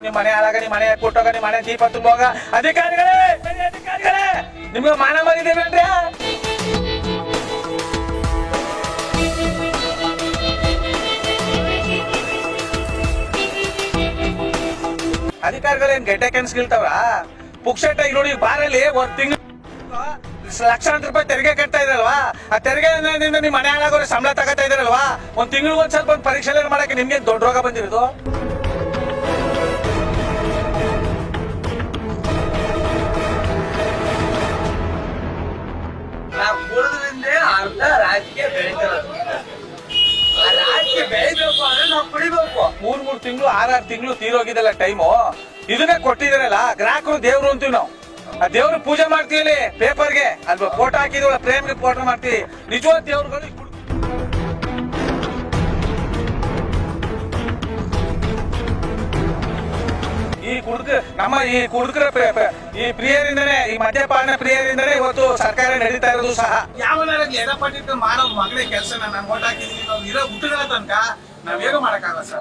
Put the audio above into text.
ನಿಮ್ ಮನೆ ಹಾಳಾಗ ನಿಮ್ ಮನೆ ಕೊಟ್ಟೋಗ ನಿಮ್ ಮನೆ ದೀಪ ತುಂಬೋಗ. ಅಧಿಕಾರಿಗಳೇ ಅಧಿಕಾರಿಗಳೇ. ನಿಮ್ಗೆ ಮಾನ ಮರಿದೇವೇನ್ರಿ ಅಧಿಕಾರಿಗಳೇನ್ ಗೆಡ್ಡೆ ಕೆನ್ಸ್ಗಿಲ್ತಾವ್ರ ಪುಕ್ಷಟ ಈಗ ನೋಡಿ, ಬಾರಲ್ಲಿ ಒಂದ್ ತಿಂಗಳು ಲಕ್ಷಾಂತರ ರೂಪಾಯಿ ತೆರಿಗೆ ಕಟ್ತಾ ಇದ್ರಲ್ವಾ? ಆ ತೆರಿಗೆ ನಿಮ್ ಮನೆ ಹಾಳಾಗೋರು ಸಂಬಳ ತಗೋತಾ ಇದ್ರಲ್ವಾ? ಒಂದ್ ತಿಂಗಳಿಗೆ ಒಂದ್ ಸ್ವಲ್ಪ ಪರೀಕ್ಷೆ ಮಾಡಕ್ಕೆ ನಿಮ್ಗೆ ದೊಡ್ಡ ರೋಗ ಬಂದಿರೋದು? ನಾವು ಕುಡಿದ್ರಿಂದೇ ಅರ್ಧ ರಾಜಕೀಯ ಬೆಳಿತಿರೋದು ಆ ರಾಜಕೀಯ ಬೆಳಿಬೇಕು ಅಂದ್ರೆ ನಾವು ಕುಡಿಬೇಕು. ಮೂರ್ ಮೂರ್ ತಿಂಗಳು ಆರಾರು ತಿಂಗಳು ತೀರೋಗಿದಲ್ಲ ಟೈಮು ಇದನ್ನೇ ಕೊಟ್ಟಿದಾರಲ್ಲ ಗ್ರಾಹಕರು ದೇವ್ರು ಅಂತೀವಿ ನಾವು. ಆ ದೇವ್ರ ಪೂಜೆ ಮಾಡ್ತೀವಿ ಪೇಪರ್ಗೆ ಅಲ್ವಾ ಫೋಟೋ ಹಾಕಿದ್ವಲ್ಲ ಪ್ರೇಮ್ಗೆ ಫೋಟೋ ಮಾಡ್ತೀವಿ. ನಿಜವಾದ ದೇವ್ರುಗಳು ಕುಡುಕ ನಮ್ಮ ಈ ಕುಡ್ಕರ ಈ ಪ್ರಿಯರಿಂದನೇ, ಈ ಮದ್ಯಪಾನ ಪ್ರಿಯರಿಂದನೇ ಇವತ್ತು ಸರ್ಕಾರ ನಡೀತಾ ಇರೋದು ಸಹ. ಯಾವ ಎಡಪಟ್ಟಿಟ್ಟು ಮಾಡೋ ಮಗಳೇ ಕೆಲಸ ನಾನು ಓಟ್ ಹಾಕಿದ್ದೀನಿ ಇರೋ ಹುಟ್ಟುಗಳ ತನಕ ನಾವೇನು ಮಾಡಕ್ಕಾಗಲ್ಲ ಸರ್.